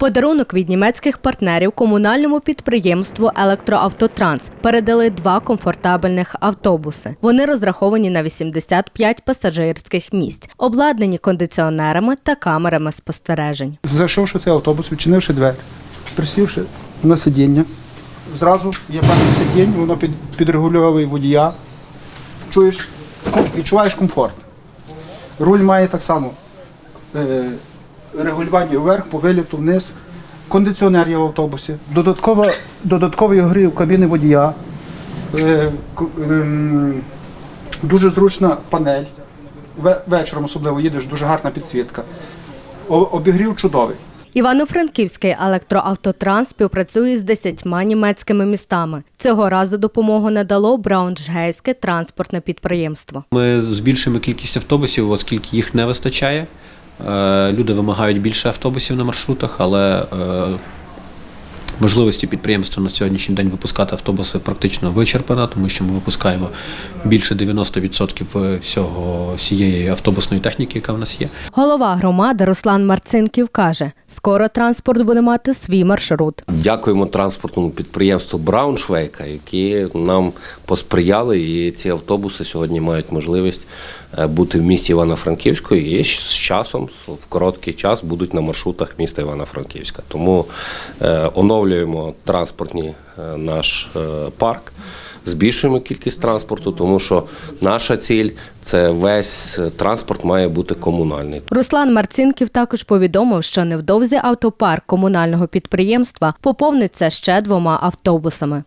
Подарунок від німецьких партнерів комунальному підприємству Електроавтотранс передали два комфортабельних автобуси. Вони розраховані на 85 пасажирських місць, обладнані кондиціонерами та камерами спостережень. Зайшовши цей автобус, відчинивши двері, присівши на сидіння, зразу є певне сидіння, воно під, підрегульовує водія. Чуєш, відчуваєш комфорт. Руль має так само е, регулювання вверх, по виліту вниз, кондиціонер є в автобусі, додаткова, додатковий огрів кабіни водія, е, ем, дуже зручна панель. Ве- Вечором особливо їдеш, дуже гарна підсвітка. Обігрів чудовий. Івано-Франківський електроавтотранс співпрацює з десятьма німецькими містами. Цього разу допомогу надало Брауншгейське транспортне підприємство. Ми збільшуємо кількість автобусів, оскільки їх не вистачає. Е, Люди вимагають більше автобусів на маршрутах, але е, можливості підприємства на сьогоднішній день випускати автобуси практично вичерпана, тому що ми випускаємо більше 90% всього всієї автобусної техніки, яка в нас є. Голова громади Руслан Марцинків каже: скоро транспорт буде мати свій маршрут. Дякуємо транспортному підприємству Брауншвейка, які нам посприяли, і ці автобуси сьогодні мають можливість е, бути в місті Івано-Франківську і з часом, в короткий час, будуть на маршрутах міста Івано-Франківська. Тому е, оновлюємо транспортний е, наш парк. Збільшуємо кількість транспорту, тому що наша ціль це весь транспорт має бути комунальний. Руслан Марцинків також повідомив, що невдовзі автопарк комунального підприємства поповниться ще двома автобусами.